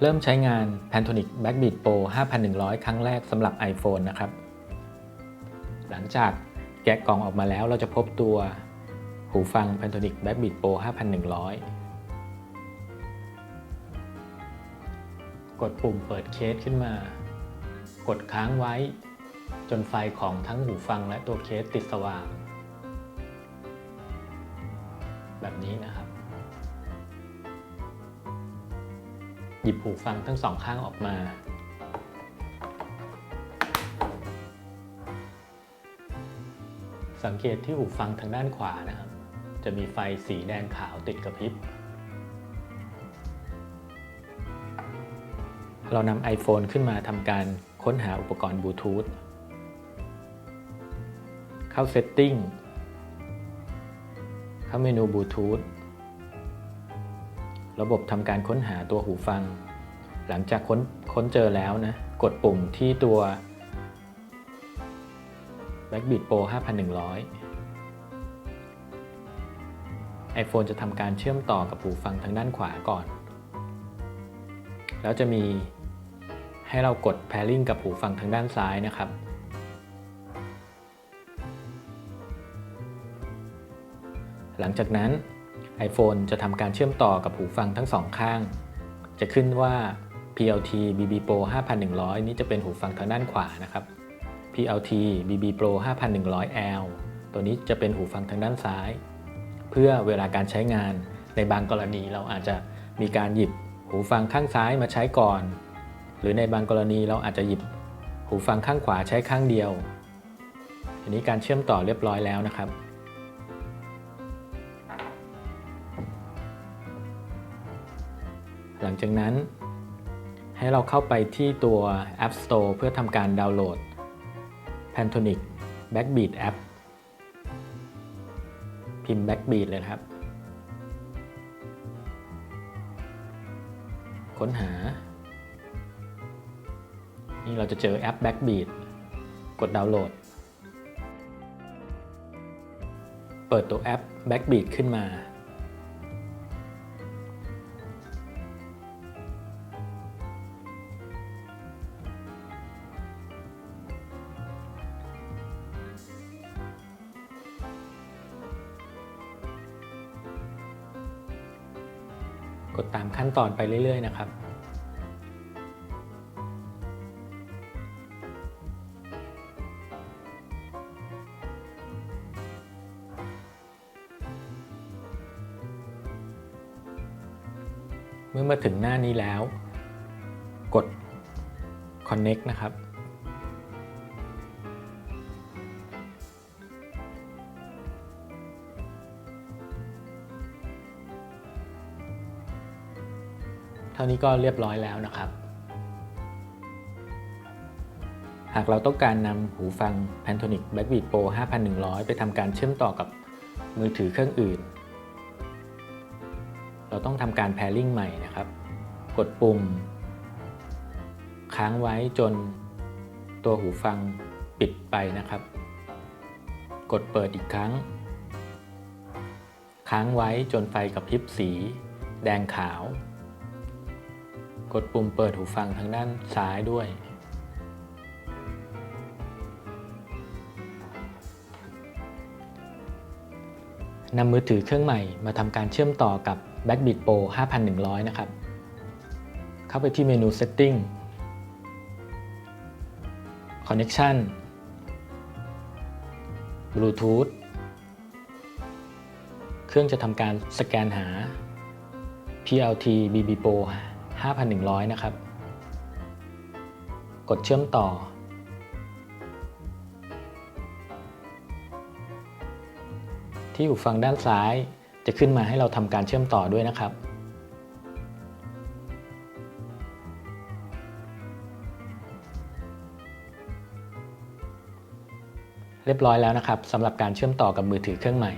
เริ่มใช้งาน Pantonic Backbeat Pro 5100 ครั้งแรกสำหรับ iPhone นะครับ หลังจากแกะกล่องออกมาแล้วเราจะพบตัวหูฟัง Pantonic Backbeat Pro 5100 กดปุ่มเปิดเคสขึ้นมา กดค้างไว้ จนไฟของทั้งหูฟังและตัวเคสติดสว่าง แบบนี้นะครับ หยิบหูฟังทั้งสองข้างออกมา สังเกตที่หูฟังทางด้านขวานะครับ จะมีไฟสีแดงขาวติดกระพริบ เรานำ iPhone ขึ้นมาทำการค้นหาอุปกรณ์บลูทูธ เข้า Setting เข้าเมนูบลูทูธ ระบบทำการค้นหาตัวหูฟัง หลังจากค้นค้นเจอแล้วนะ กดปุ่มที่ตัว Blackbeat Pro 5100 iPhone จะทำการเชื่อมต่อกับหูฟังทางด้านขวาก่อน แล้วจะมีให้เรากด pairing กับหูฟังทางด้านซ้ายนะครับหลังจากนั้น iPhone จะทำการเชื่อมต่อกับหูฟังทั้งสองข้าง จะขึ้นว่า PLT BB Pro 5100 นี้จะเป็นหูฟังทางด้านขวานะครับ PLT BB Pro 5100L ตัวนี้จะเป็นหูฟังทางด้านซ้าย เพื่อเวลาการใช้งานในบางกรณีเราอาจจะมีการหยิบหูฟังข้างซ้ายมาใช้ก่อน หรือในบางกรณีเราอาจจะหยิบหูฟังข้างขวาใช้ข้างเดียว อันนี้การเชื่อมต่อเรียบร้อยแล้วนะครับ หลังจากนั้น ให้เราเข้าไปที่ตัว App Store เพื่อทำการดาวน์โหลด Pantonic Backbeat App พิมพ์ Backbeat เลยครับ ค้นหา นี่เราจะเจอแอป Backbeat กดดาวน์โหลด เปิดตัวแอป Backbeat ขึ้นมา กดตามขั้นตอนไปเรื่อย ๆ นะครับ เมื่อมาถึงหน้านี้แล้ว กด connect นะครับ เท่านี้ก็เรียบร้อยแล้วนะครับ หากเราต้องการนำหูฟัง Pantonic Backbeat Pro 5100 ไปทำการเชื่อมต่อกับมือถือเครื่องอื่น เราต้องทำการ pairing ใหม่นะครับ กดปุ่ม ค้างไว้จนตัวหูฟังปิดไปนะครับ กดเปิดอีกครั้ง ค้างไว้จนไฟกระพริบสี แดงขาว กดปุ่มเปิดหูฟังทางด้านซ้ายด้วย นำมือถือเครื่องใหม่มาทำการเชื่อมต่อกับ Backbeat Pro 5100 นะครับ เข้าไปที่เมนู Setting Connection Bluetooth เครื่องจะทำการสแกนหา PLT BB Pro 5,100 นะครับ กดเชื่อมต่อ ที่หูฟังด้านซ้ายจะขึ้นมาให้เราทำการเชื่อมต่อด้วยนะครับ เรียบร้อยแล้วนะครับสำหรับการเชื่อมต่อกับมือถือเครื่องใหม่